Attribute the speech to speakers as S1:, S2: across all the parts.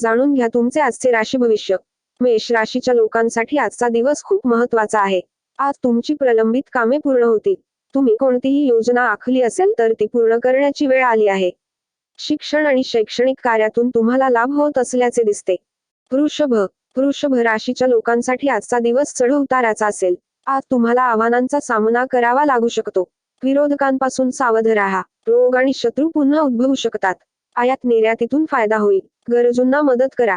S1: जाणून घ्या तुमचे आजचे राशी भविष्य. मेष राशीच्या लोकांसाठी आजचा दिवस खूप महत्त्वाचा आहे. आज तुमची प्रलंबित कामे पूर्ण होतील. तुम्ही कोणतीही योजना आखली असेल तर ती पूर्ण करण्याची वेळ आली आहे. शिक्षण आणि शैक्षणिक कार्यातून तुम्हाला लाभ होत असल्याचे दिसते. वृषभ वृषभ राशीच्या लोकांसाठी आजचा दिवस चढउताराचा असेल. आज तुम्हाला आव्हानांचा सामना करावा लागू शकतो. विरोधकांपासून सावध राहा. रोग आणि शत्रू पुन्हा उद्भवू शकतात. आयात निर्यातीतून फायदा होईल. गरजूंना मदत करा.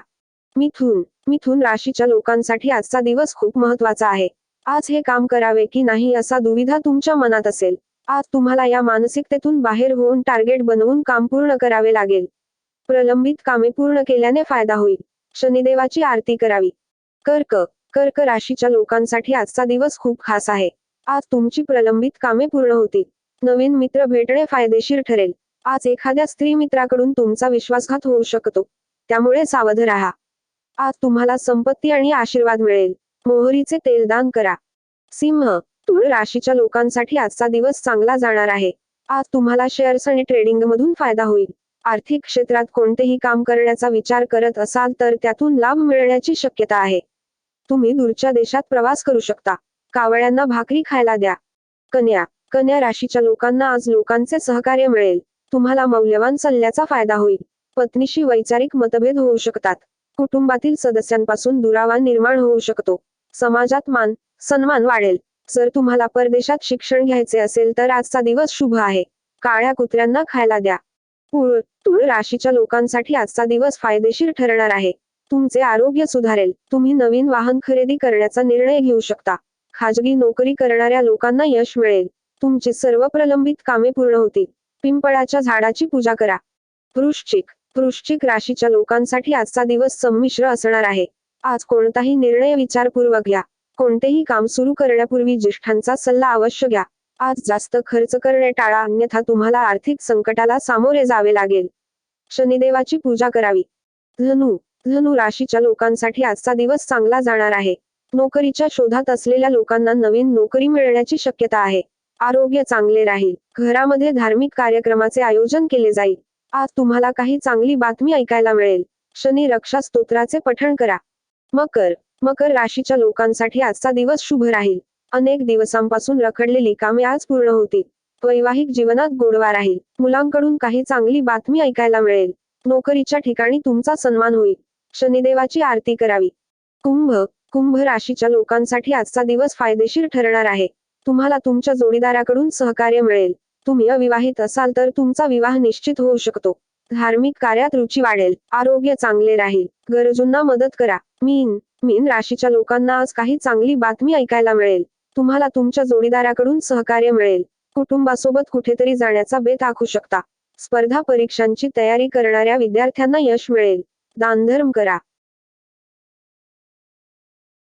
S1: मिथून मिथून राशीच्या लोकांसाठी आजचा दिवस खूप महत्त्वाचा आहे. आज हे काम करावे की नाही असा दुविधा तुमच्या मनात असेल. आज तुम्हाला या मानसिकतेतून बाहेर होऊन टार्गेट बनवून काम पूर्ण करावे लागेल. प्रलंबित कामे पूर्ण केल्याने फायदा होईल. शनिदेवाची आरती करावी. कर्क कर्क राशीच्या लोकांसाठी आजचा दिवस खूप खास आहे. आज तुमची प्रलंबित कामे पूर्ण होतील. नवीन मित्र भेटणे फायदेशीर ठरेल. आज एखाद्या स्त्री मित्राकडून तुमचा विश्वासघात होऊ शकतो. त्यामुळे सावध राहा. आज तुम्हाला संपत्ती आणि आशीर्वाद मिळेल. मोहरीचे तेल दान करा. सिंह तुळ राशीच्या लोकांसाठी आजचा दिवस चांगला जाणार आहे. आज तुम्हाला शेअर्स आणि ट्रेडिंग मधून फायदा होईल. आर्थिक क्षेत्रात कोणतेही काम करण्याचा विचार करत असाल तर त्यातून लाभ मिळण्याची शक्यता आहे. तुम्ही दूरच्या देशात प्रवास करू शकता. कावळ्यांना भाकरी खायला द्या. कन्या कन्या राशीच्या लोकांना आज लोकांचे सहकार्य मिळेल. तुम्हाला मौल्यवान सल्ल्याचा फायदा होईल. पत्नीशी वैचारिक मतभेद होऊ शकतात. कुटुंबातील सदस्यांपासून दुरावा निर्माण होऊ शकतो. समाजात मान सन्मान वाढेल. जर तुम्हाला परदेशात शिक्षण घ्यायचे असेल तर आजचा दिवस शुभ आहे. काळ्या कुत्र्यांना खायला द्या. तुळ तुळ राशीच्या लोकांसाठी आजचा दिवस फायदेशीर ठरणार आहे. तुमचे आरोग्य सुधारेल. तुम्ही नवीन वाहन खरेदी करण्याचा निर्णय घेऊ शकता. खाजगी नोकरी करणाऱ्या लोकांना यश मिळेल. तुमची सर्व प्रलंबित कामे पूर्ण होतील. पिंपळाच्या झाडाची पूजा करा. वृश्चिक वृश्चिक राशीच्या लोकांसाठी आजचा दिवस संमिश्र असणार आहे. आज कोणताही निर्णय विचारपूर्वक घ्या. कोणतेही काम सुरू करण्यापूर्वी ज्येष्ठांचा सल्ला अवश्य घ्या. आज जास्त खर्च करणे टाळा अन्यथा तुम्हाला आर्थिक संकटाला सामोरे जावे लागेल. शनिदेवाची पूजा करावी. धनु धनु राशीच्या लोकांसाठी आजचा दिवस चांगला जाणार आहे. नोकरीच्या शोधात असलेल्या लोकांना नवीन नोकरी मिळण्याची शक्यता आहे. आरोग्य चांगले राहील. घरामध्ये धार्मिक कार्यक्रमाचे आयोजन केले जाईल. आज तुम्हाला काही चांगली बातमी ऐकायला मिळेल. शनी रक्षा स्तोत्राचे पठण करा. मकर. मकर राशीच्या लोकांसाठी आजचा दिवस शुभ राहील. अनेक दिवसांपासून रखडलेली कामे आज पूर्ण होतील. वैवाहिक जीवनात गोडवा राहील. मुलांकडून काही चांगली बातमी ऐकायला मिळेल. नोकरीच्या ठिकाणी तुमचा सन्मान होईल. शनिदेवाची आरती करावी. कुंभ. कुंभ राशीच्या लोकांसाठी आजचा दिवस फायदेशीर ठरणार आहे. तुम्हाला तुमच्या जोडीदाराकडून सहकार्य मिळेल. तुम्ही अविवाहित असाल तर तुमचा विवाह निश्चित होऊ शकतो. धार्मिक कार्यात रुची वाढेल. आरोग्य चांगले राहील. गरजूंना मदत करा. मीन मीन राशीच्या लोकांना आज काही चांगली बातमी ऐकायला मिळेल. तुम्हाला तुमच्या जोडीदाराकडून सहकार्य मिळेल. कुटुंबासोबत कुठेतरी जाण्याचा बेत आखू शकता. स्पर्धा परीक्षांची तयारी करणाऱ्या विद्यार्थ्यांना यश मिळेल. दानधर्म करा.